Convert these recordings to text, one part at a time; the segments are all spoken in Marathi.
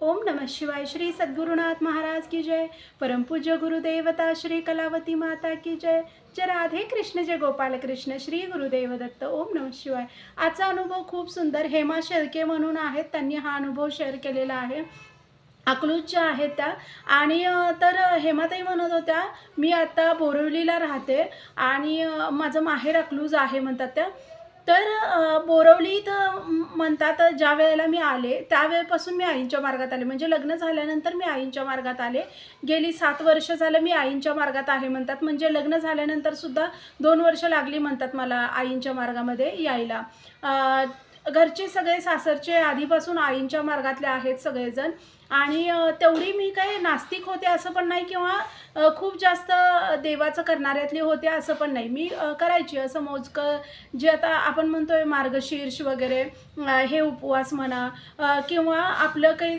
ओम नमः शिवाय श्री सद्गुरुनाथ महाराज की जय। परमपूज्य गुरुदेवता श्री कलावती माता की जय। जय राधे कृष्ण जय गोपाल कृष्ण श्री गुरुदेव दत्त ओम नमः शिवाय। आजचा अनुभव खूप सुंदर हेमा शेळके म्हणून आहेत त्यांनी हा अनुभव शेअर केलेला आहे. अकलूजच्या आहेत त्या. आणि तर हेमाताई म्हणत होत्या मी आता बोरिवलीला राहते. आणि माझं माहेर अकलूज आहे म्हणतात त्या. तर बोरवली बोरवलीत म्हणतात ज्या वेळेला मी आले त्यावेळेपासून मी आईंच्या मार्गात आले. म्हणजे लग्न झाल्यानंतर मी आईंच्या मार्गात आले. गेली सात वर्ष झालं मी आईंच्या मार्गात आहे म्हणतात. म्हणजे लग्न झाल्यानंतर सुद्धा दोन वर्ष लागली म्हणतात मला आईंच्या मार्गामध्ये यायला. घरचे सगळे सासरचे आधीपासून आईंच्या मार्गातले आहेत सगळेजण. आणि तेवढी मी काही नास्तिक होते असं पण नाही किंवा खूप जास्त देवाचं करणाऱ्यातली होते असं पण नाही. मी करायची असं मोजकं. जे आता आपण म्हणतोय मार्गशीर्ष वगैरे हे उपवास म्हणा किंवा आपलं काही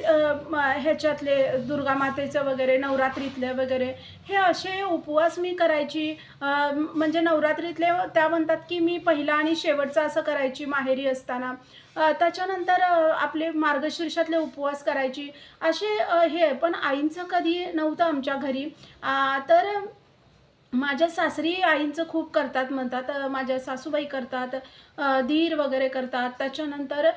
ह्याच्यातले दुर्गा मातेचं वगैरे नवरात्रीतले वगैरे हे असे उपवास मी करायची म्हणजे नवरात्रीतले त्या म्हणतात की मी पहिला आणि शेवटचा असं करायची माहेरी असताना. त्याच्यानंतर आपले मार्गशीर्षातले उपवास करायची. असे हे पण आईंचं कधी नव्हतं आमच्या घरी. तर माझ्या सासरी आईंचं खूप करतात म्हणतात माझ्या सासूबाई करतात धीर वगैरे करतात. त्याच्यानंतर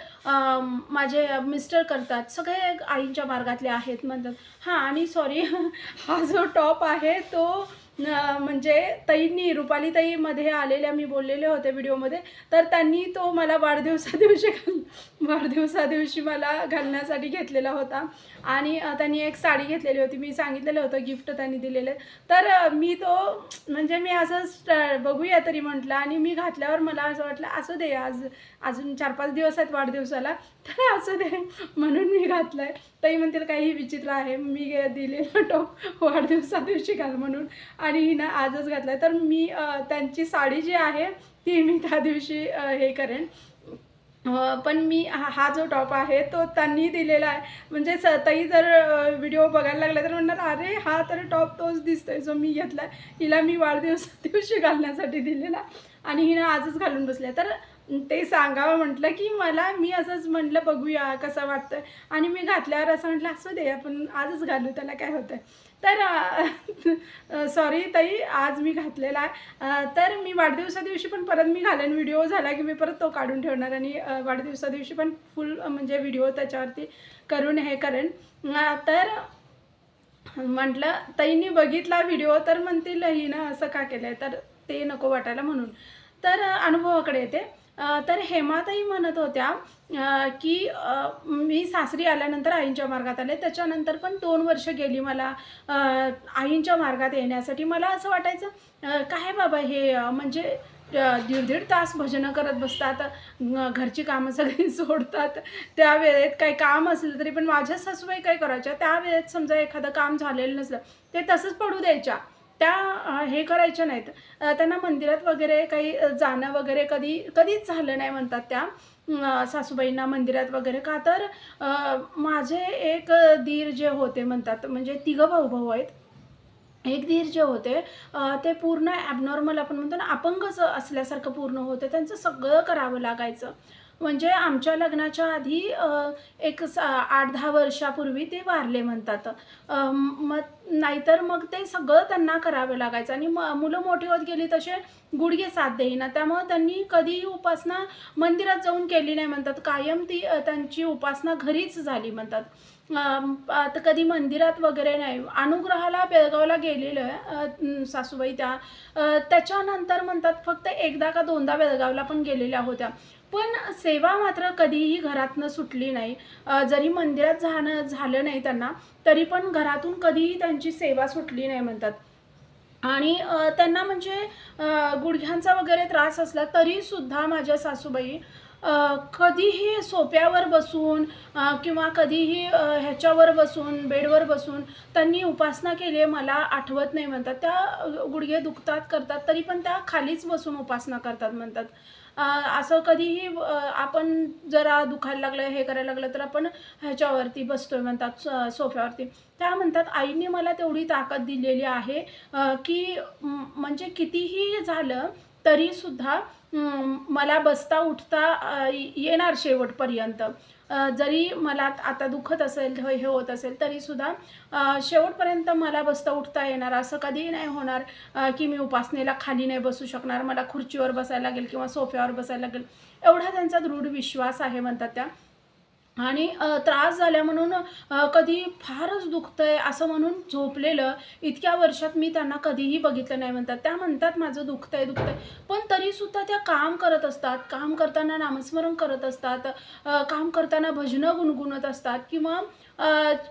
माझे मिस्टर करतात. सगळे आईंच्या मार्गातले आहेत म्हणतात. हां आणि सॉरी हा जो टॉप आहे तो म्हणजे ताईंनी रुपाली ताईमध्ये आलेल्या मी बोललेले होते व्हिडिओमध्ये. तर त्यांनी तो मला वाढदिवसा दिवशी घाल वाढदिवसा दिवशी मला घालण्यासाठी घेतलेला होता. आणि त्यांनी एक साडी घेतलेली होती. मी सांगितलेलं होतं गिफ्ट त्यांनी दिलेलं. तर मी तो म्हणजे मी असं स्ट- बघूया तरी म्हटलं आणि मी घातल्यावर मला असं वाटलं असू दे आज अजून चार पाच दिवस आहेत वाढदिवसाला. तर असू दे म्हणून मी घातलं आहे तरी म्हणतील काही विचित्र आहे मी दिलेलं टॉप वाढदिवसा दिवशी घाल म्हणून. आणि हिनं आजच घातला आहे तर मी त्यांची साडी जी आहे ती मी त्या दिवशी हे करेन. पण मी हा हा जो टॉप आहे तो त्यांनी दिलेला आहे. म्हणजे स जर व्हिडिओ बघायला लागला तर म्हणणार अरे हा तर टॉप तोच दिसतोय जो मी घेतला हिला मी वाढदिवस दिवशी घालण्यासाठी दिलेला आणि हिनं आजच घालून बसले तर ते सांगावं म्हटलं की मला मी असंच म्हटलं बघूया कसं वाटतं आणि मी घातल्यावर असं म्हटलं असू दे आपण आजच घालू त्याला काय होतं तर सॉरी ताई आज मी घातलेला आहे. तर मी वाढदिवसा दिवशी पण परत मी घालेन. व्हिडिओ झाला की मी परत तो काढून ठेवणार आणि वाढदिवसा दिवशी पण फुल म्हणजे व्हिडिओ त्याच्यावरती करून हे करेन. तर म्हटलं ताईंनी बघितला व्हिडिओ तर म्हणतील हिनं असं का केलं आहे तर ते नको वाटायला म्हणून. तर अनुभवाकडे येते. तर हेमाताई म्हणत होत्या की मी सासरी आल्यानंतर आईंच्या मार्गात आले. त्याच्यानंतर पण दोन वर्ष गेली मला आईंच्या मार्गात येण्यासाठी. मला असं वाटायचं काय बाबा हे म्हणजे दीड दीड तास भजनं करत बसतात घरची कामं सगळी सोडतात. त्या वेळेत काही काम असलं तरी पण माझ्या सासूबाई काय करायच्या त्या वेळेत समजा एखादं काम झालेलं नसलं ते तसंच पडू द्यायच्या. त्या हे करायच्या नाहीत. त्यांना मंदिरात वगैरे काही जाणं वगैरे कधी कधीच झालं नाही म्हणतात त्या सासूबाईंना मंदिरात वगैरे का तर माझे एक दीर जे होते म्हणतात म्हणजे तिघं भाऊ भाऊ आहेत. एक धीर जे होते ते पूर्ण ॲबनॉर्मल आपण म्हणतो ना अपंगच असल्यासारखं पूर्ण होते. त्यांचं सगळं करावं लागायचं. म्हणजे आमच्या लग्नाच्या आधी एक सा आठ दहा वर्षापूर्वी ते वारले म्हणतात. मग नाहीतर मग ते सगळं त्यांना करावं लागायचं. आणि म मुलं मोठी होत गेली तसे गुडघे साथ देईना. त्यामुळं त्यांनी कधीही उपासना मंदिरात जाऊन केली नाही म्हणतात. कायम ती त्यांची उपासना घरीच झाली म्हणतात. आता कधी मंदिरात वगैरे नाही. अनुग्रहाला बेळगावला गेलेलं आहे सासूबाई त्या. त्याच्यानंतर म्हणतात फक्त एकदा का दोनदा बेळगावला पण गेलेल्या होत्या. पण सेवा मात्र कधीही घरातनं सुटली नाही. जरी मंदिरात जाणं झालं नाही त्यांना तरी पण घरातून कधीही त्यांची सेवा सुटली नाही म्हणतात. आणि त्यांना म्हणजे गुडघ्यांचा वगैरे त्रास असला तरीसुद्धा माझ्या सासूबाई कधीही सोप्यावर बसून किंवा कधीही ह्याच्यावर बसून बेडवर बसून त्यांनी उपासना केली आहे मला आठवत नाही म्हणतात. त्या गुडघे दुखतात करतात तरी पण त्या खालीच बसून उपासना करतात म्हणतात. असं कधीही आपण जरा दुखायला लागलं हे करायला लागलं तर आपण ह्याच्यावरती बसतोय म्हणतात सोफ्यावरती. त्या म्हणतात आईने मला तेवढी ताकद दिलेली आहे की म्हणजे कितीही झालं तरीसुद्धा मला बसता उठता येणार शेवटपर्यंत. जरी मला आता दुखत असेल हे हे होत असेल तरीसुद्धा शेवटपर्यंत मला बसता उठता येणार. असं कधीही नाही होणार की मी उपासनेला खाली नाही बसू शकणार. मला खुर्चीवर बसायला लागेल किंवा सोफ्यावर बसायला लागेल. एवढा त्यांचा दृढ विश्वास आहे म्हणतात त्या. आणि त्रास झाल्या म्हणून कधी फारच दुखतं आहे असं म्हणून झोपलेलं. इतक्या वर्षात मी त्यांना कधीही बघितलं नाही म्हणतात. त्या म्हणतात माझं दुखतं आहे दुखतं आहे पण तरीसुद्धा त्या काम करत असतात. काम करताना नामस्मरण करत असतात. काम करताना भजनं गुणगुणत असतात किंवा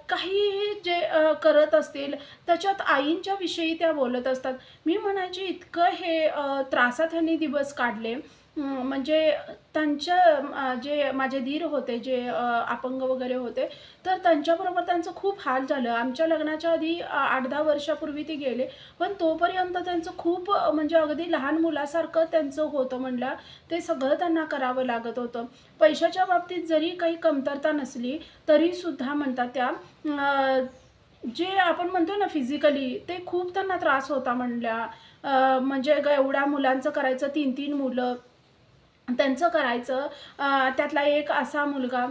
काही जे करत असतील त्याच्यात आईंच्या विषयी त्या बोलत असतात. मी म्हणायची इतकं हे त्रासात ह्यांनी दिवस काढले. म्हणजे त्यांच्या जे माझे धीर होते जे अपंग वगैरे होते तर त्यांच्याबरोबर त्यांचं खूप हाल झालं. आमच्या लग्नाच्या आधी आठ दहा वर्षापूर्वी ते गेले पण तोपर्यंत त्यांचं खूप म्हणजे अगदी लहान मुलासारखं त्यांचं होतं म्हणलं ते सगळं त्यांना करावं लागत होतं. पैशाच्या बाबतीत जरी काही कमतरता नसली तरीसुद्धा म्हणतात त्या जे आपण म्हणतो ना फिजिकली ते खूप त्यांना त्रास होता म्हणल्या म्हणजे एवढ्या मुलांचं करायचं तीन तीन मुलं त्यांचं करायचं. त्यातला एक असा मुलगा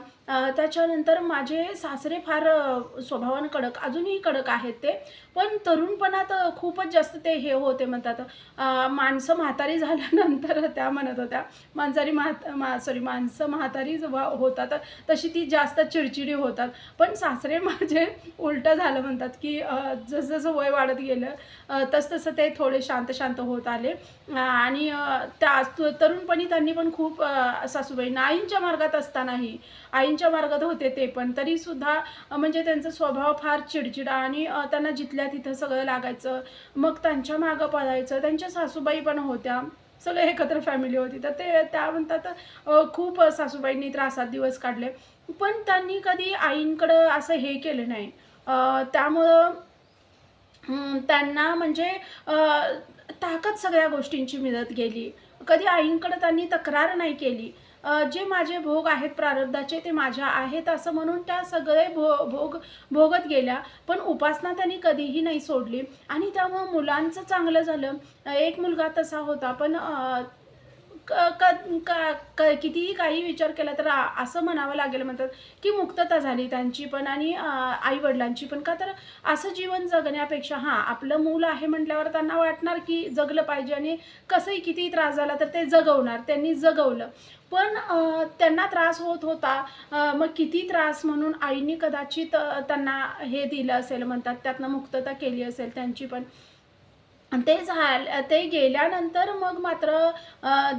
त्याच्यानंतर माझे सासरे फार स्वभावानं कडक अजूनही कडक आहेत ते. पण तरुणपणात खूपच जास्त ते हे होते म्हणतात. माणसं म्हातारी झाल्यानंतर त्या म्हणत होत्या. माणसारी म्हात मा सॉरी माणसं म्हातारी होतात तशी ती जास्त चिडचिडी होतात. पण सासरे माझे उलटं झालं म्हणतात की जसजसं वय वाढत गेलं तसतसं ते थोडे शांत शांत होत आले. आणि त्या तरुणपणी त्यांनी पण खूप सासूबाई आईंच्या मार्गात असतानाही आईंच्या मार्गात होते ते पण. तरीसुद्धा म्हणजे त्यांचा स्वभाव फार चिडचिडा आणि त्यांना जिथल्या तिथं सगळं लागायचं मग त्यांच्या मागं पळायचं त्यांच्या सासूबाई पण होत्या. सगळे एकत्र फॅमिली होती. तर ते त्या म्हणतात खूप सासूबाईंनी त्रासात दिवस काढले. पण त्यांनी कधी आईंकडं असं हे केलं नाही. त्यामुळं त्यांना म्हणजे ताकद सगळ्या गोष्टींची मिळत गेली. कधी आईंकडं त्यांनी तक्रार नाही केली. जे माझे भोग आहेत प्रारब्धाचे ते माझ्या आहेत असं म्हणून त्या सगळे भो भोग भोगत गेल्या. पण उपासना त्यांनी कधीही नाही सोडली. आणि त्यामुळं मुलांचं चांगलं झालं. एक मुलगा तसा होता. पण क क का क कितीही काही विचार केला तर असं म्हणावं लागेल म्हणतात की मुक्तता झाली त्यांची पण आणि आईवडिलांची पण. का तर असं जीवन जगण्यापेक्षा हां आपलं मूल आहे म्हटल्यावर त्यांना वाटणार की जगलं पाहिजे आणि कसंही कितीही त्रास झाला तर ते जगवणार. त्यांनी जगवलं. पण त्यांना त्रास होत होता. मग किती त्रास म्हणून आईने कदाचित त्यांना हे दिलं असेल म्हणतात त्यातनं मुक्तता केली असेल त्यांची पण. ते झाल ते गेल्यानंतर मग मात्र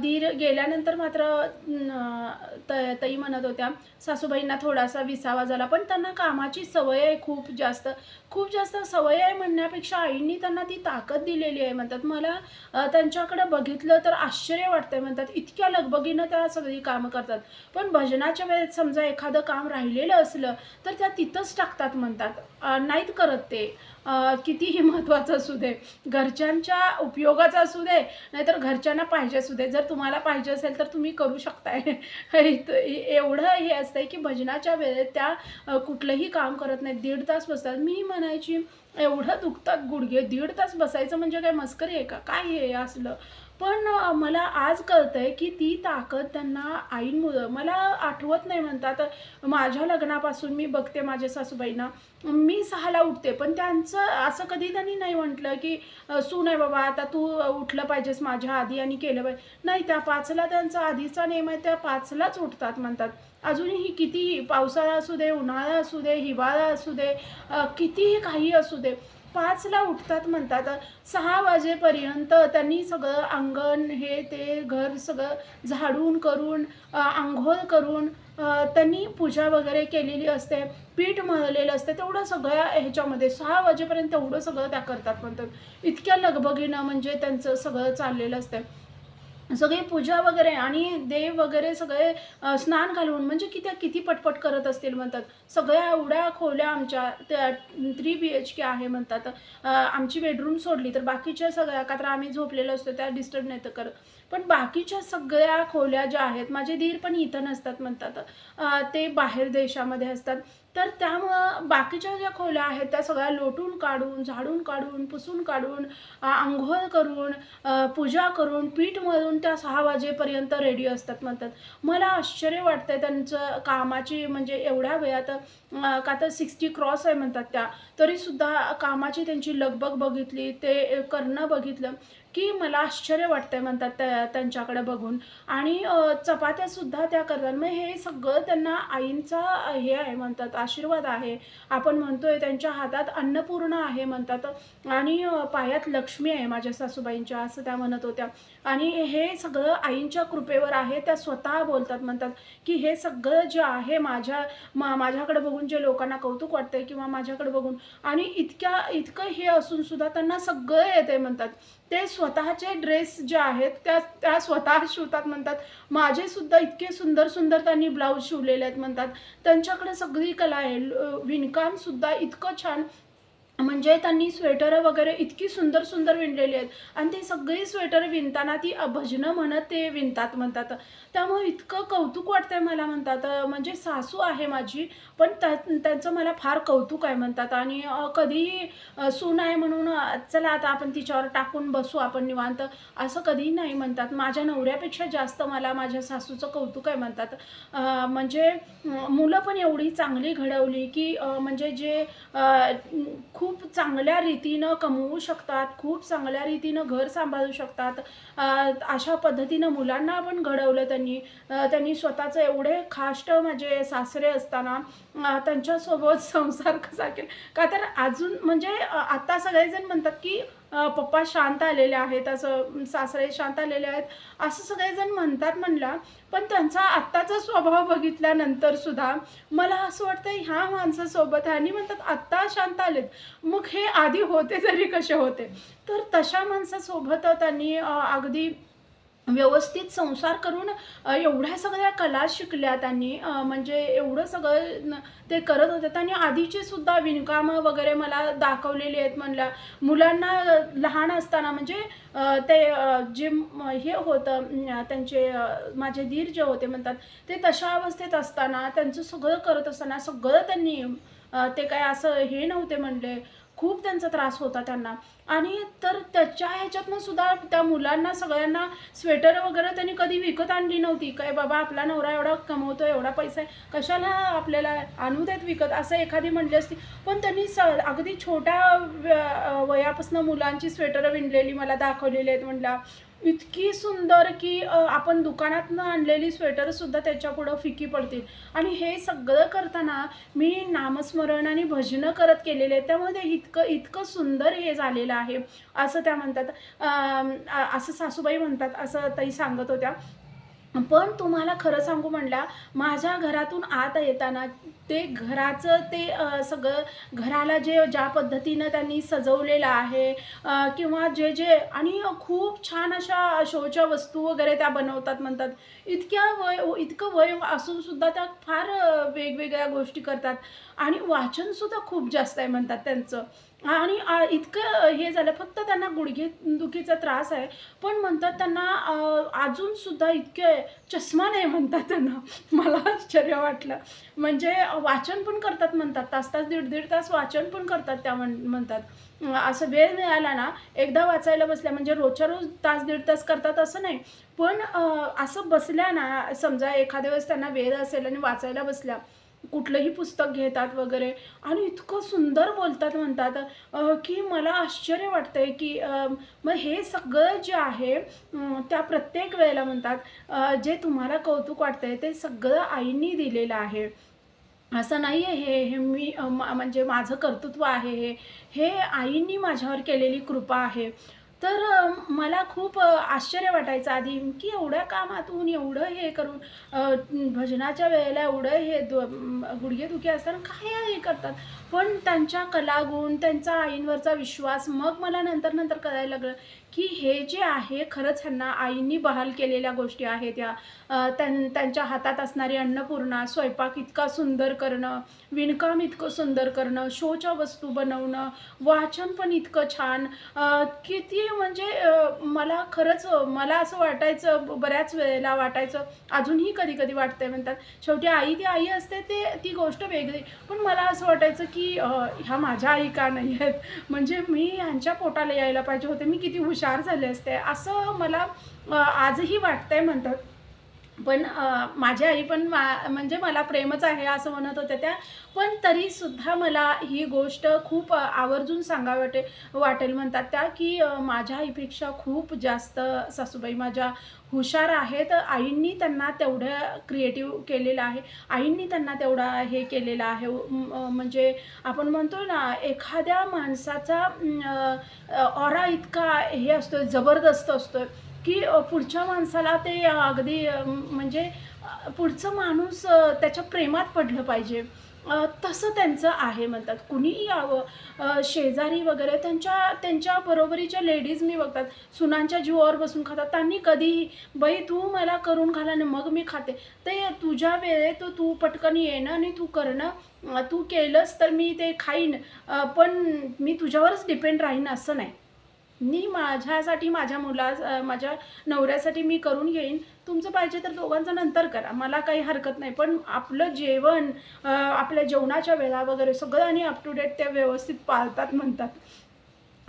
धीर दीर गेल्यानंतर मात्र त ताई म्हणत होत्या सासूबाईंना थोडासा विसावा झाला. पण त्यांना कामाची सवय आहे खूप जास्त. खूप जास्त सवय आहे म्हणण्यापेक्षा आईंनी त्यांना ती ताकद दिलेली आहे म्हणतात. मला त्यांच्याकडं बघितलं तर आश्चर्य वाटतंय म्हणतात. इतक्या लगबगीनं त्या सगळी कामं करतात. पण भजनाच्या वेळेत समजा एखादं काम राहिलेलं असलं तर त्या तिथंच टाकतात म्हणतात. नाहीत करत ते. कितीही महत्त्वाचं असू दे घरच्यांच्या उपयोगाचं असू दे नाहीतर घरच्यांना पाहिजे असू दे. जर तुम्हाला पाहिजे असेल तर तुम्ही करू शकताय. एवढं हे असतंय की भजनाच्या वेळेत त्या कुठलंही काम करत नाही दीड तास बसतात. मी म्हणायची एवढं दुखतात गुडघे. दीड तास बसायचं म्हणजे काय? मस्करी आहे का? काय हे असलं? पण मला आज कळतंय की ती ताकद त्यांना आईंमुळं मला आठवत नाही म्हणतात. माझ्या लग्नापासून मी बघते माझ्या सासूबाईंना. मी सहाला उठते पण त्यांचं असं कधी त्यांनी नाही म्हटलं की अ, सून आहे बाबा आता तू उठलं पाहिजेस माझ्या आधी आणि केलं पाहिजे. नाही त्या पाचला त्यांचा आधीचा नेम आहे त्या पाचलाच उठतात म्हणतात. अजूनही कितीही पावसाळा असू दे उन्हाळा असू दे हिवाळा असू दे कितीही काही असू दे पाचला उठतात म्हणतात. सहा वाजेपर्यंत त्यांनी सगळं अंगण हे ते घर सगळं झाडून करून आंघोळ करून त्यांनी पूजा वगैरे केलेली असते. पीठ मळलेलं असते. तेवढं सगळ्या ह्याच्यामध्ये सहा वाजेपर्यंत तेवढं सगळं त्या करतात म्हणतात. इतक्या लगबगीनं म्हणजे त्यांचं सगळं चाललेलं असतं. सगळी पूजा वगैरे आणि देव वगैरे सगळे स्नान घालून म्हणजे किती किती पटपट करत असतील म्हणतात. सगळ्या एवढ्या खोल्या आमच्या त्या थ्री बी एच के आहे म्हणतात. आमची बेडरूम सोडली तर बाकीच्या सगळ्या का तर आम्ही झोपलेलो असतो त्या डिस्टर्ब नाही तर करत पण बाकीच्या सगळ्या खोल्या ज्या आहेत माझे धीर पण इथं नसतात म्हणतात. ते बाहेर देशामध्ये असतात. तर त्यामुळं बाकीच्या ज्या खोल्या आहेत त्या सगळ्या लोटून काढून झाडून काढून पुसून काढून आंघोळ करून पूजा करून पीठ मळून त्या सहा वाजेपर्यंत रेडी असतात म्हणतात. मला आश्चर्य वाटतंय त्यांचं कामाची म्हणजे एवढ्या वेळात का तर सिक्स्टी क्रॉस आहे म्हणतात त्या तरीसुद्धा कामाची त्यांची लगबग बघितली ते करणं बघितलं. की मला आश्चर्य वाटतंय म्हणतात त्या त्यांच्याकडे बघून. आणि चपात्यासुद्धा त्या करतात. मग हे सगळं त्यांना आईंचा हे आहे म्हणतात आशीर्वाद आहे. आपण म्हणतोय त्यांच्या हातात अन्नपूर्ण आहे म्हणतात. आणि पायात लक्ष्मी आहे माझ्या सासूबाईंच्या असं त्या म्हणत होत्या. आणि हे सगळं आईंच्या कृपेवर आहे त्या स्वतः बोलतात म्हणतात की हे सगळं जे आहे माझ्या मा माझ्याकडे बघून जे लोकांना कौतुक वाटतंय किंवा माझ्याकडे बघून. आणि इतक्या इतकं हे असून सुद्धा त्यांना सगळं येते म्हणतात. ते स्वतःचे ड्रेस जे आहेत त्या त्या स्वतः शिवतात म्हणतात. माझे सुद्धा इतके सुंदर सुंदर त्यांनी ब्लाऊज शिवलेले आहेत म्हणतात. त्यांच्याकडे सगळी कला आहे. ल- विणकाम सुद्धा इतकं छान. म्हणजे त्यांनी स्वेटरं वगैरे इतकी सुंदर सुंदर विणलेली आहेत. आणि ते सगळी स्वेटर विणताना ती भजनं म्हणत ते विणतात म्हणतात. त्यामुळे इतकं कौतुक वाटतंय मला म्हणतात. म्हणजे सासू आहे माझी पण त्या त्यांचं मला फार कौतुक आहे म्हणतात. आणि कधीही सून आहे म्हणून चला आता आपण तिच्यावर टाकून बसू आपण निवांत. असं कधीही नाही म्हणतात. माझ्या नवऱ्यापेक्षा जास्त मला माझ्या सासूचं कौतुक आहे म्हणतात. म्हणजे मुलं पण एवढी चांगली घडवली की म्हणजे जे खूप खूप चांगल्या रीतीनं कमवू शकतात खूप चांगल्या रीतीनं घर सांभाळू शकतात. अशा पद्धतीनं मुलांना पण घडवलं त्यांनी. त्यांनी स्वतःचं एवढे खाष्ट म्हणजे सासरे असताना त्यांच्यासोबत संसार कसा केला? का तर अजून म्हणजे आता सगळेजण म्हणतात की पप्पा शांत आलेले आहेत असं सासरे शांत आलेले आहेत. असं सगळेजण म्हणतात म्हणला पण त्यांचा आत्ताचा स्वभाव बघितल्यानंतर सुद्धा मला असं वाटतं ह्या माणसासोबत आणि म्हणतात आत्ता शांत आलेत. मग हे आधी होते तरी कसे होते? तर तशा माणसासोबत त्यांनी अगदी व्यवस्थित संसार करून एवढ्या सगळ्या कला शिकल्या त्यांनी. म्हणजे एवढं सगळं ते करत होते. त्यांनी आधीचे सुद्धा विणकामं वगैरे मला दाखवलेली आहेत म्हणल्या. मुलांना लहान असताना म्हणजे ते जे हे होतं त्यांचे माझे धीर जे होते म्हणतात ते तशा अवस्थेत असताना त्यांचं सगळं करत असताना सगळं त्यांनी ते काय असं हे नव्हते म्हणले. खूप त्यांचा त्रास होता त्यांना. आणि तर त्याच्या ह्याच्यातनं सुद्धा त्या मुलांना सगळ्यांना स्वेटर वगैरे त्यांनी कधी विकत आणली नव्हती. काय बाबा आपला नवरा एवढा कमवतो एवढा पैसा आहे. कशाला आपल्याला आणू देत विकत? असं एखादी म्हणली असती. पण त्यांनी स अगदी छोट्या वयापासून मुलांची स्वेटरं विणलेली मला दाखवलेली आहेत म्हणला. इतकी सुंदर की आपण दुकानातनं आणलेली स्वेटरसुद्धा त्याच्यापुढं फिकी पडतील. आणि हे सगळं करताना मी नामस्मरण आणि भजनं करत केलेले आहे त्यामध्ये इतकं इतकं सुंदर हे झालेलं आहे. असं त्या म्हणतात. असं सासूबाई म्हणतात असं ताई सांगत होत्या. पण तुम्हाला खरं सांगू म्हणला माझ्या घरातून आत येताना ते घराचं ते सगळं घराला जे ज्या पद्धतीनं त्यांनी सजवलेलं आहे किंवा जे जे आणि खूप छान अशा शोच्या वस्तू वगैरे त्या बनवतात म्हणतात. इतक्या वय इतकं वय असूनसुद्धा त्या फार वेगवेगळ्या गोष्टी करतात. आणि वाचनसुद्धा खूप जास्त आहे म्हणतात त्यांचं. आणि इतकं हे झालं फक्त त्यांना गुडघे दुखीचा त्रास आहे. पण म्हणतात त्यांना अजूनसुद्धा अजून सुद्धा इतके चष्मा नाही म्हणतात त्यांना. मला आश्चर्य वाटलं. म्हणजे वाचन पण करतात म्हणतात. तास तास दीड दीड तास वाचन पण करतात त्या म्हण म्हणतात. असं वेळ मिळाला ना एकदा वाचायला बसल्या म्हणजे रोजच्या रोज तास दीड तास करतात असं नाही. पण असं बसल्या ना समजा एखाद्या वेळेस त्यांना वेळ असेल आणि वाचायला बसल्या कुठलंही पुस्तक घेतात वगैरे आणि इतकं सुंदर बोलतात म्हणतात. की मला आश्चर्य वाटतंय की मग हे सगळं जे आहे त्या प्रत्येक वेळेला म्हणतात जे तुम्हाला कौतुक वाटतंय ते सगळं आईंनी दिलेलं आहे. असं नाही आहे हे हे मी म्हणजे माझं कर्तृत्व आहे हे. हे आईंनी माझ्यावर केलेली कृपा आहे. तर मला खूप आश्चर्य वाटायचं आधी की एवढ्या कामातून एवढं हे करून भजनाच्या वेळेला एवढं हे दु- गुडघेदुखी असताना काय हे करतात? पण त्यांच्या कलागुण त्यांचा आईंवरचा विश्वास मग मला नंतर नंतर कळायला लागलं की हे जे आहे खरंच ह्यांना आईंनी बहाल केलेल्या गोष्टी आहेत या. त्यां त्यांच्या हातात असणारी अन्नपूर्णा स्वयंपाक इतका सुंदर करणं विणकाम इतकं सुंदर करणं शोच्या वस्तू बनवणं वाचन पण इतकं छान. किती म्हणजे मला खरंच मला असं वाटायचं बऱ्याच वेळेला वाटायचं अजूनही कधी कधी वाटतंय म्हणतात शेवटी आई ती आई असते ते ती गोष्ट वेगळी. पण मला असं वाटायचं की की ह्या माझ्या आई का नाही आहेत? म्हणजे मी ह्यांच्या पोटाला यायला पाहिजे होते. मी किती हुशार झाले असते. असं मला आजही वाटतंय म्हणतात. पण माझ्या माझी आई पण मा म्हणजे मला प्रेमच आहे असं म्हणत होत्या त्या. पण तरीसुद्धा मला ही गोष्ट खूप आवर्जून सांगा वाटे वाटेल म्हणतात त्या की माझ्या आईपेक्षा खूप जास्त सासूबाई माझ्या हुशार आहेत. आईंनी त्यांना तेवढं क्रिएटिव्ह केलेलं आहे. आईंनी त्यांना तेवढा हे केलेलं आहे. म्हणजे आपण म्हणतो ना एखाद्या माणसाचा ऑरा इतका हे असतो जबरदस्त असतो की पुढच्या माणसाला ते अगदी म्हणजे पुढचं माणूस त्याच्या प्रेमात पडलं पाहिजे. तसं त्यांचं आहे म्हणतात. कुणीही यावं. शेजारी वगैरे त्यांच्या त्यांच्या बरोबरीच्या लेडीज मी बघतात. सुनांच्या जीवावर बसून खातात. त्यांनी कधीही बाई तू मला करून घाला आणि मग मी खाते. ते तुझ्या वेळेत तू पटकन येणं आणि तू करणं. तू केलंस तर मी ते खाईन. पण मी तुझ्यावरच डिपेंड राहीन असं नाही. मी माझ्यासाठी माझ्या मुला माझ्या नवऱ्यासाठी मी करून घेईन. तुमचं पाहिजे तर दोघांचं नंतर करा. मला काही हरकत नाही. पण आपलं जेवण आपल्या जेवणाच्या वेळा वगैरे सगळं आणि अप टू डेट ते व्यवस्थित पाळतात म्हणतात.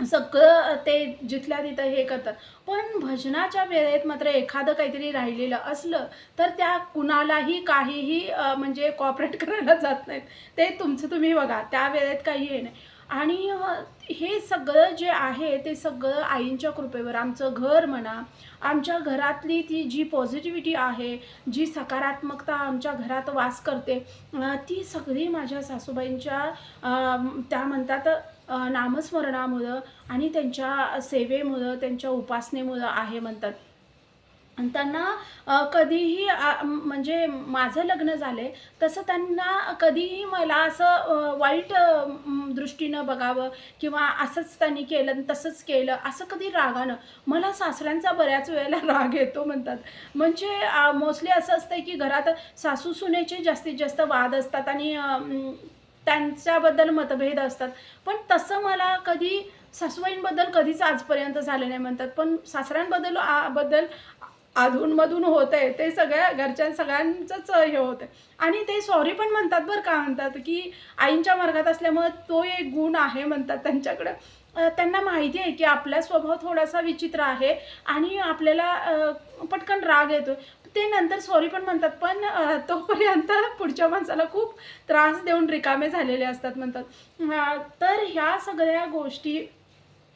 सगळं ते जिथल्या तिथं हे करतात. पण भजनाच्या वेळेत मात्र एखादं काहीतरी राहिलेलं असलं तर त्या कुणालाही काहीही म्हणजे कॉपरेट करायला जात नाहीत. ते तुमचं तुम्ही बघा. त्या वेळेत काही हे नाही. आणि हे सगळं जे आहे ते सगळं आईंच्या कृपेवर आमचं घर म्हणा आमच्या घरातली ती जी पॉझिटिव्हिटी आहे जी सकारात्मकता आमच्या घरात वास करते ती सगळी माझ्या सासूबाईंच्या त्या म्हणतात नामस्मरणामुळं आणि त्यांच्या सेवेमुळं त्यांच्या उपासनेमुळं आहे म्हणतात. त्यांना कधीही म्हणजे माझं लग्न झालंय तसं त्यांना कधीही मला असं वाईट दृष्टीनं बघावं किंवा असंच त्यांनी केलं तसंच केलं असं कधी रागानं. मला सासऱ्यांचा बऱ्याच वेळेला राग येतो म्हणतात. म्हणजे मोस्टली असं असतं की घरात सासू सुनेचे जास्तीत जास्त वाद असतात आणि त्यांच्याबद्दल मतभेद असतात. पण तसं मला कधी सासूबाईंबद्दल कधीच आजपर्यंत झालं नाही म्हणतात. पण सासऱ्यांबद्दल बद्दल अधूनमधून होत आहे ते सगळ्या घरच्या सगळ्यांचंच हे होतं आणि ते सॉरी पण म्हणतात बरं का म्हणतात की आईंच्या मार्गात असल्यामुळं तो एक गुण आहे म्हणतात त्यांच्याकडं. त्यांना माहिती आहे की आपला स्वभाव थोडासा विचित्र आहे आणि आपल्याला पटकन राग येतो ते नंतर सॉरी पण म्हणतात पण तोपर्यंत पुढच्या माणसाला खूप त्रास देऊन रिकामे झालेले असतात म्हणतात. तर ह्या सगळ्या गोष्टी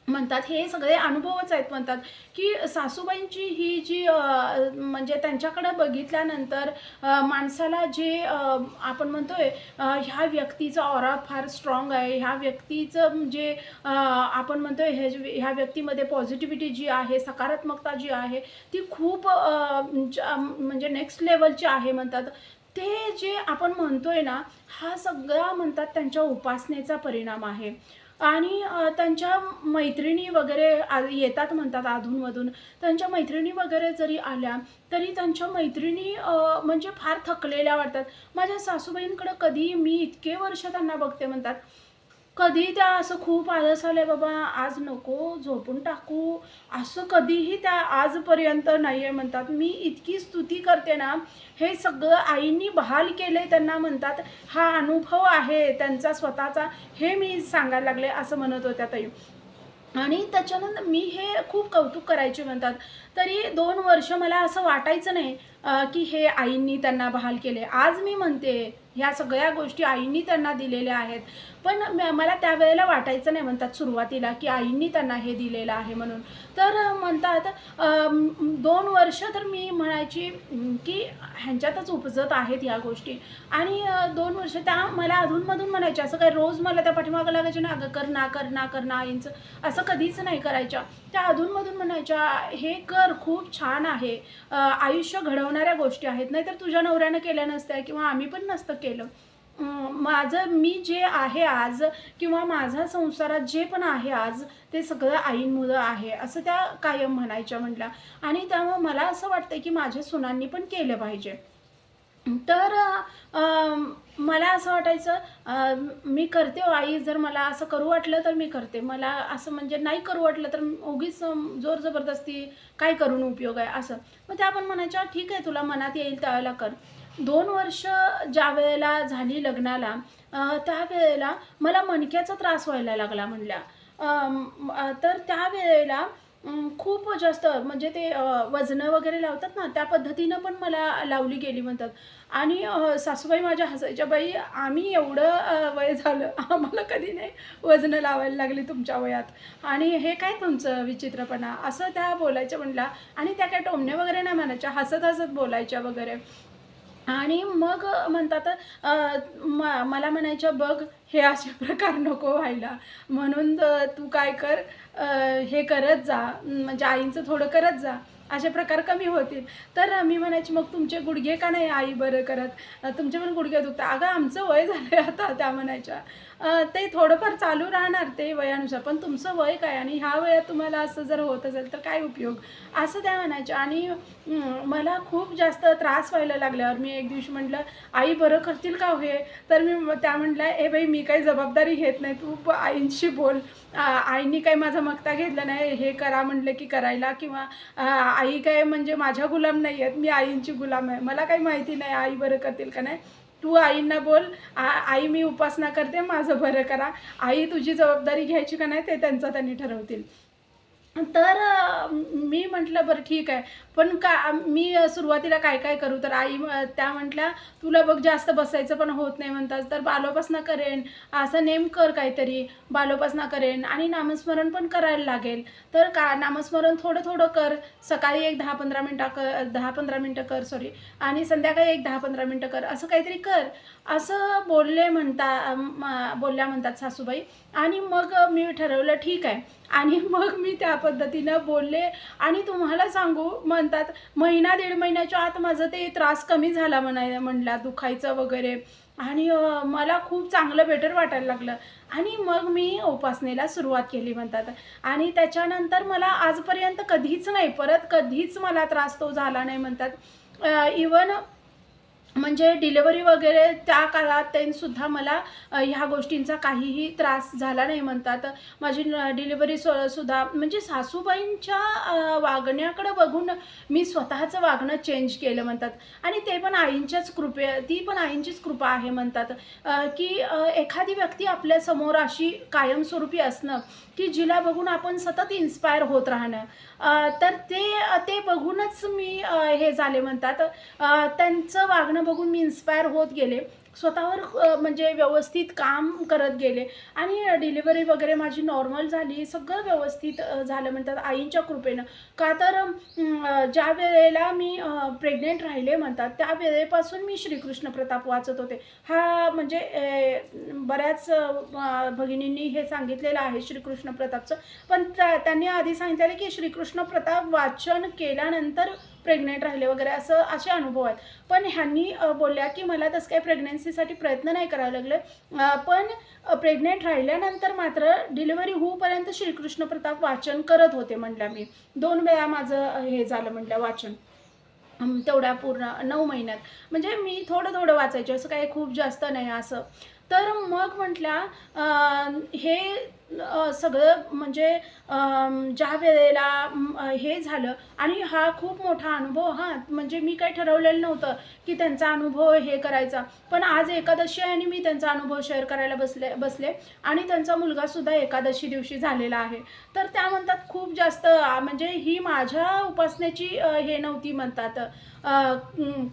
म्हणतात हे सगळे अनुभवच आहेत म्हणतात की सासूबाईंची ही जी म्हणजे त्यांच्याकडं बघितल्यानंतर माणसाला जे आपण म्हणतोय ह्या व्यक्तीचा ऑरा फार स्ट्रॉंग आहे ह्या व्यक्तीचं जे आपण म्हणतोय हे ह्या व्यक्तीमध्ये पॉझिटिव्हिटी जी आहे सकारात्मकता जी आहे ती खूप म्हणजे नेक्स्ट लेवलची आहे म्हणतात. ते जे आपण म्हणतोय ना हा सगळा म्हणतात त्यांच्या उपासनेचा परिणाम आहे. आणि त्यांच्या मैत्रिणी वगैरे आ येतात म्हणतात अधूनमधून. त्यांच्या मैत्रिणी वगैरे जरी आल्या तरी त्यांच्या मैत्रिणी म्हणजे फार थकलेल्या वाटतात. माझ्या सासूबाईंकडं कधी मी इतके वर्ष त्यांना बघते म्हणतात. कधी त्या असं खूप आळस आले बाबा आज नको झोपून टाकू. असं कधीही त्या आजपर्यंत नाही आहे म्हणतात. मी इतकी स्तुती करते ना हे सगळं आईंनी बहाल केले त्यांना म्हणतात हा अनुभव आहे त्यांचा स्वतःचा हे मी सांगायला लागले असं म्हणत होत्या ताई. आणि त्याच्यानंतर मी हे खूप कौतुक करायचे म्हणतात. तरी दोन वर्ष मला असं वाटायचं नाही की हे आईंनी त्यांना बहाल केले आज मी म्हणते ह्या सगळ्या गोष्टी आईंनी त्यांना दिलेल्या आहेत. पण म- मला त्यावेळेला वाटायचं नाही म्हणतात सुरुवातीला की आईंनी त्यांना हे दिलेलं आहे म्हणून. तर म्हणतात दोन वर्ष तर मी म्हणायची की ह्यांच्यातच उपजत आहेत ह्या गोष्टी. आणि दोन वर्ष त्या मला अधूनमधून म्हणायच्या असं काय रोज मला त्या पाठीमागं लागायच्या ना अगं कर ना कर ना कर ना आईंचं असं कधीच नाही करायच्या. त्या अधूनमधून म्हणायच्या हे कर खूप छान आहे. आयुष्य घडवणाऱ्या गोष्टी आहेत. नाहीतर तुझ्या नवऱ्यानं केल्या नसत्या किंवा आम्ही पण नसतं केलं. केलं. माझं मी जे आहे आज किंवा माझा संसारात जे पण आहे आज ते सगळं आईंमुळं आहे असं त्या कायम म्हणायच्या म्हटल्या. आणि त्यामुळं मला असं वाटतं की माझ्या सुनांनी पण केलं पाहिजे. तर अं, मला असं वाटायचं मी करते हो आई जर मला असं करू वाटलं तर मी करते. मला असं म्हणजे नाही करू वाटलं तर उगीच जोर जबरदस्ती काय करून उपयोग आहे असं. मग त्या पण म्हणायच्या ठीक आहे तुला मनात येईल त्यावेळेला कर. दोन वर्ष ज्या वेळेला झाली लग्नाला त्यावेळेला मला मणक्याचा त्रास व्हायला लागला म्हणल्या. तर त्यावेळेला खूप जास्त म्हणजे ते वजनं वगैरे लावतात ना त्या पद्धतीनं पण मला लावली गेली म्हणतात. आणि सासूबाई माझ्या हसायच्या बाई आम्ही एवढं वय झालं आम्हाला कधी नाही वजनं लावायला लागली तुमच्या वयात. आणि हे काय तुमचं विचित्रपणा? असं त्या बोलायच्या म्हणल्या. आणि त्या काय टोमण्या वगैरे नाही म्हणायच्या हसत हसत बोलायच्या वगैरे. आणि मग म्हणतात म मला म्हणायच्या बघ हे असे प्रकार नको व्हायला. म्हणून तू काय कर हे करत जा. म्हणजे आईंचं थोडं करत जा. असे प्रकार कमी होतील. तर मी म्हणायची मग तुमचे गुडघे का नाही आई बरं करत? तुमचे पण गुडघे दुखतात. अगं आमचं वय झालं आता त्या म्हणायच्या. ते थोडंफार चालू राहणार ते वयानुसार पण तुमचं वय काय? आणि ह्या वयात तुम्हाला असं जर होत असेल तर काय उपयोग? असं त्या म्हणायच्या आणि मला खूप जास्त त्रास व्हायला लागल्यावर मी एक दिवशी म्हटलं आई बरं करतील का हो हे तर मी त्या म्हटल्या ए बाई मी काही जबाबदारी घेत नाही. तू आईंशी बोल. आईनी काही माझा मक्ता घेतला नाही. हे करा म्हटलं की करायला किंवा आई काय म्हणजे माझ्या गुलाम नाही आहेत. मी आईंची गुलाम आहे. मला काही माहिती नाही. आई बरं करतील का नाही? तू आईंना बोल आ आई मी उपासना करते माझं बरं करा. आई तुझी जबाबदारी घ्यायची का नाही ते त्यांचं त्यांनी ठरवतील. तर मी म्हटलं बरं ठीक आहे. पण का मी सुरुवातीला काय काय करू? तर आई त्या म्हटल्या तुला बघ जास्त बसायचं पण होत नाही म्हणतात. तर बालोपासना करेन. असं नेम कर काहीतरी. बालोपासना करेन आणि नामस्मरण पण करायला लागेल. तर का नामस्मरण थोडं थोडं कर. सकाळी एक दहा पंधरा मिनटं कर दहा पंधरा मिनटं कर सॉरी आणि संध्याकाळी एक दहा पंधरा मिनटं कर. असं काहीतरी कर. असं बोलले म्हणता बोलल्या म्हणतात सासूबाई. आणि मग मी ठरवलं ठीक आहे. आणि मग मी त्या पद्धतीनं बोलले. आणि तुम्हाला सांगू म्हणतात महिना दीड महिन्याच्या आत माझं ते त्रास कमी झाला म्हणाय म्हणला दुखायचं वगैरे. आणि मला खूप चांगलं बेटर वाटायला लागलं. आणि मग मी उपासनेला सुरुवात केली म्हणतात. आणि त्याच्यानंतर मला आजपर्यंत कधीच नाही परत कधीच मला त्रास तो झाला नाही म्हणतात. इवन म्हणजे डिलेवरी वगैरे त्या काळात सुद्धा मला ह्या गोष्टींचा काहीही त्रास झाला नाही म्हणतात. माझी डिलेवरी सुद्धा म्हणजे सासूबाईंच्या वागण्याकडे वागण्याकडं बघून मी स्वतःचं वागणं चेंज केलं म्हणतात. आणि ते पण आईंच्याच कृपे ती पण आईंचीच कृपा आहे म्हणतात. की एखादी व्यक्ती आपल्यासमोर अशी कायमस्वरूपी असणं की जिला बघून आपण सतत इन्स्पायर होत राहणं तर ते ते बघूनच मी हे झाले म्हणतात. त्यांचं वागणं बघून मी इन्स्पायर होत गेले. स्वतःवर म्हणजे व्यवस्थित काम करत गेले. आणि डिलिव्हरी वगैरे माझी नॉर्मल झाली. सगळं व्यवस्थित झालं म्हणतात आईंच्या कृपेनं. का तर ज्या वेळेला मी प्रेग्नेंट राहिले म्हणतात त्या वेळेपासून मी श्रीकृष्ण प्रताप वाचत होते. हा म्हणजे बऱ्याच भगिनींनी हे सांगितलेलं आहे श्रीकृष्ण प्रतापचं. पण त्या- त्यांनी आधी सांगितलेलं की श्रीकृष्ण प्रताप वाचन केल्यानंतर प्रेग्नेंट राहिले वगैरे असं असे अनुभव आहेत. पण ह्यांनी बोलल्या की मला तसं काही प्रेग्नेन्सीसाठी प्रयत्न नाही करावे लागले. पण प्रेग्नेंट राहिल्यानंतर मात्र डिलिव्हरी होऊपर्यंत श्रीकृष्ण प्रताप वाचन करत होते म्हटल्या मी. दोन वेळा माझं हे झालं म्हटलं वाचन. तेवढ्या पूर्ण नऊ महिन्यात. म्हणजे मी थोडं थोडं वाचायचे असं काही खूप जास्त नाही असं. तर मग म्हटल्या हे सगळं म्हणजे ज्या वेळेला हे झालं आणि हा खूप मोठा अनुभव हा म्हणजे मी काही ठरवलेलं नव्हतं की त्यांचा अनुभव हे करायचा. पण आज एकादशी आहे आणि मी त्यांचा अनुभव शेअर करायला बसले बसले. आणि त्यांचा मुलगासुद्धा एकादशी दिवशी झालेला आहे. तर त्या म्हणतात खूप जास्त म्हणजे ही माझ्या उपासनेची हे नव्हती म्हणतात.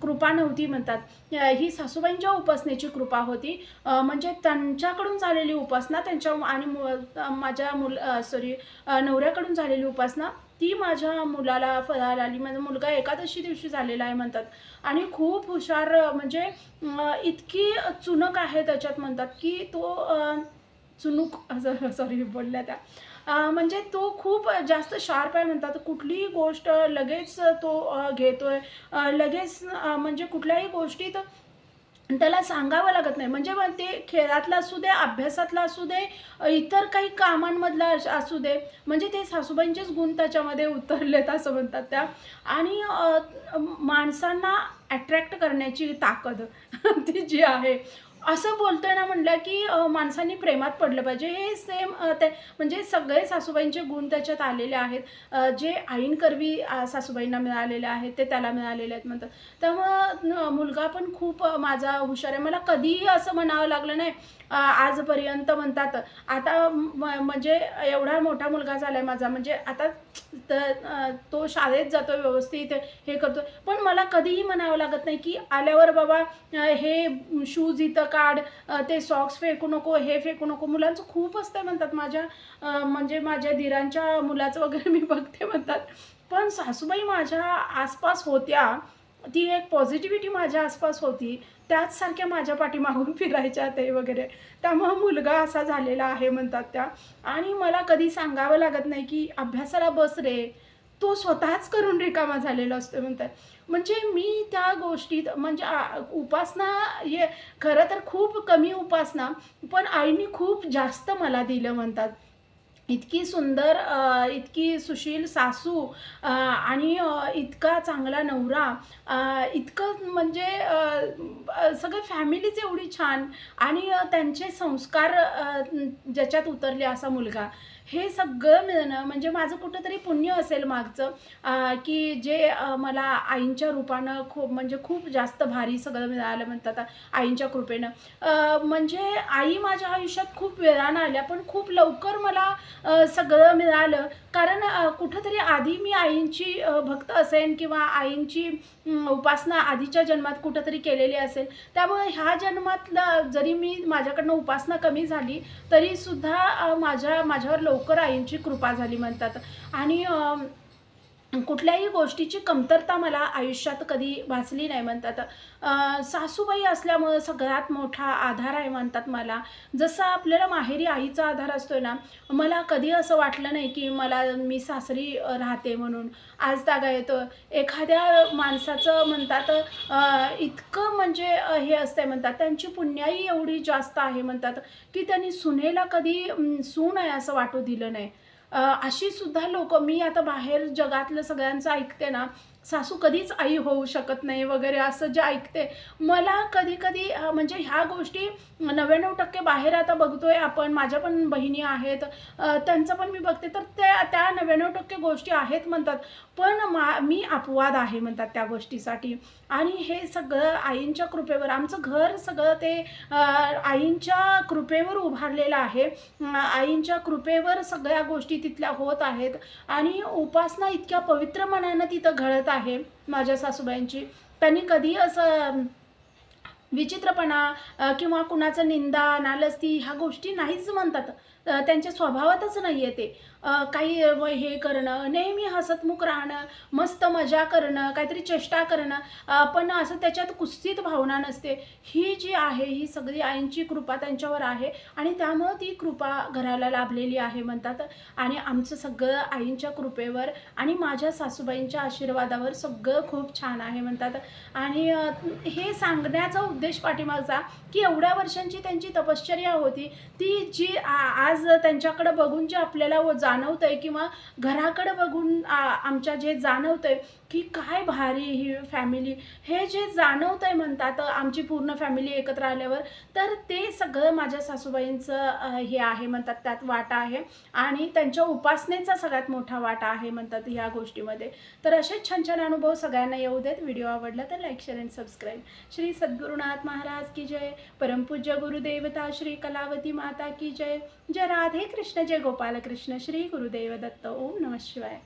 कृपा नव्हती म्हणतात. ही सासूबाईंच्या उपासनेची कृपा होती. म्हणजे त्यांच्याकडून झालेली उपासना त्यांच्या आणि मु- माझ्या मुल सॉरी नवऱ्याकडून झालेली उपासना ती माझ्या मुलाला फळाला आली. माझा मुलगा एकादशी दिवशी झालेला आहे म्हणतात. आणि खूप हुशार म्हणजे इतकी चुनक आहे त्याच्यात म्हणतात की तो चुनूक असं सॉरी बोलल्या त्या. म्हणजे तो खूप जास्त शार्प आहे म्हणतात. कुठलीही गोष्ट लगेच तो घेतो घेतोय. लगेच म्हणजे कुठल्याही गोष्टीत त्याला सांगावं लागत नाही. म्हणजे ते खेळातलं असू दे अभ्यासातलं असू दे इतर काही कामांमधला असू दे म्हणजे ते सासूबाईंचेच गुण त्याच्यामध्ये उतरलेत असं म्हणतात त्या. आणि माणसांना अट्रॅक्ट करण्याची ताकद ती जी आहे. असं बोलतोय ना म्हणलं की माणसांनी प्रेमात पडलं पाहिजे. हे सेम ते म्हणजे सगळे सासूबाईंचे गुण त्याच्यात आलेले आहेत. जे आईन करवी सासूबाईंना मिळालेले आहेत ते त्याला मिळालेले आहेत म्हणतात. त्यामुळं मुलगा पण खूप माझा हुशार आहे. मला कधीही असं म्हणावं लागलं नाही. आजपर्यंत म्हणतात. आता म- म्हणजे एवढा मोठा मुलगा झाला आहे माझा. म्हणजे आता तो शाळेत जातो व्यवस्थित हे करतो पण मला कधीही म्हणावं लागत नाही की आल्यावर बाबा हे शूज इथं काढ ते सॉक्स फेकू नको हे फेकू नको. मुलांचं खूप असतं म्हणतात माझ्या म्हणजे माझ्या दिरांच्या मुलाचं वगैरे मी बघते म्हणतात. पण सासूबाई माझ्या आसपास होत्या. ती एक पॉझिटिव्हिटी माझ्या आसपास होती. त्याच सारख्या माझ्या पाठीमागून फिरायच्या ते वगैरे. त्यामुळं मुलगा असा झालेला आहे म्हणतात त्या. आणि मला कधी सांगावं लागत नाही की अभ्यासाला बस रे. तो स्वतःच करून रिकामा झालेला असतो म्हणतात. म्हणजे मी त्या गोष्टीत म्हणजे उपासना हे खरं तर खूप कमी उपासना पण आईने खूप जास्त मला दिलं म्हणतात. इतकी सुंदर इतकी सुशील सासू आणि इतका चांगला नवरा इतकं म्हणजे सगळं फॅमिलीच एवढी छान आणि त्यांचे संस्कार ज्याच्यात उतरले असा मुलगा. हे सगळं मिळणं म्हणजे माझं कुठंतरी पुण्य असेल मागचं की जे मला आईंच्या रूपानं खूप म्हणजे खूप जास्त भारी सगळं मिळालं म्हणतात आईंच्या कृपेनं. म्हणजे आई माझ्या आयुष्यात खूप वेळानं आल्या पण खूप लवकर मला सगळं मिळालं. कारण कुठंतरी आधी मी आईंची भक्त असेन किंवा आईंची उपासना आधीच्या जन्मात कुठंतरी केलेली असेल त्यामुळे ह्या जन्मातलं जरी मी माझ्याकडनं उपासना कमी झाली तरीसुद्धा माझ्या माझ्यावर लव लवकर आईंची कृपा झाली म्हणतात. आणि कुठल्याही गोष्टीची कमतरता मला आयुष्यात कधी भासली नाही म्हणतात. सासूबाई असल्यामुळं सगळ्यात मोठा आधार आहे म्हणतात मला. जसं आपल्याला माहेरी आईचा आधार असतो ना मला कधी असं वाटलं नाही की मला मी सासरी राहते म्हणून. आज तागा येतो एखाद्या माणसाचं म्हणतात इतकं म्हणजे हे असतंय म्हणतात त्यांची पुण्याई एवढी जास्त आहे म्हणतात की त्यांनी सुनेला कधी सून आहे असं वाटू दिलं नाही. अशी सुद्धा लोक मी आता बाहेर जगातलं सगळ्यांचं ऐकते ना सासू कधीच आई होऊ शकत नाही वगैरे असं जे ऐकते. मला कधी कधी म्हणजे ह्या गोष्टी नव्याण्णव टक्के बाहेर आता बघतोय आपण. माझ्या पण बहिणी आहेत. त्यांचं पण मी बघते. तर त्या त्या नव्याण्णव टक्के गोष्टी आहेत म्हणतात. पण मा मी अपवाद आहे म्हणतात त्या गोष्टीसाठी. आणि हे सगळं आईंच्या कृपेवर आमचं घर सगळं ते आईंच्या कृपेवर उभारलेलं आहे. आईंच्या कृपेवर सगळ्या गोष्टी तिथल्या होत आहेत. आणि उपासना इतक्या पवित्र मनानं तिथं घडत आहे. माझ्या सासूबाईंची. त्यांनी कधी असं विचित्रपणा किंवा कुणाचं निंदा नालस्ती ह्या गोष्टी नाहीच म्हणतात. त्यांच्या स्वभावातच नाही आहे ते काही व हे करणं नेहमी हसतमुख राहणं मस्त मजा करणं काहीतरी चेष्टा करणं पण असं त्याच्यात कुस्तीत भावना नसते. ही जी आहे ही सगळी आईंची कृपा त्यांच्यावर आहे आणि त्यामुळं ती कृपा घराला लाभलेली आहे म्हणतात. आणि आमचं सगळं आईंच्या कृपेवर आणि माझ्या सासूबाईंच्या आशीर्वादावर सगळं खूप छान आहे म्हणतात. आणि हे सांगण्याचा उद्देश पाठीमागचा की एवढ्या वर्षांची त्यांची तपश्चर्या होती. ती जी आ- आज आज त्यांच्याकडं बघून जे आपल्याला व जाणवतंय किंवा घराकडे बघून आमच्या जे जाणवतंय की काय भारी ही फॅमिली हे जे जाणवतंय म्हणतात आमची पूर्ण फॅमिली एकत्र आल्यावर तर ते सगळं माझ्या सासूबाईंचं हे आहे म्हणतात त्यात वाटा आहे. आणि त्यांच्या उपासनेचा सगळ्यात मोठा वाटा आहे म्हणतात ह्या गोष्टीमध्ये. तर असेच छान छान अनुभव सगळ्यांना येऊ देत. व्हिडिओ आवडला तर like share and subscribe Shri Sadgurunath Maharaj की जय. परमपूज्य गुरुदेवता श्री कलावती माता की जय. जय राधे कृष्ण जय गोपाल कृष्ण श्री गुरुदेव दत्त. ओम नमः शिवाय.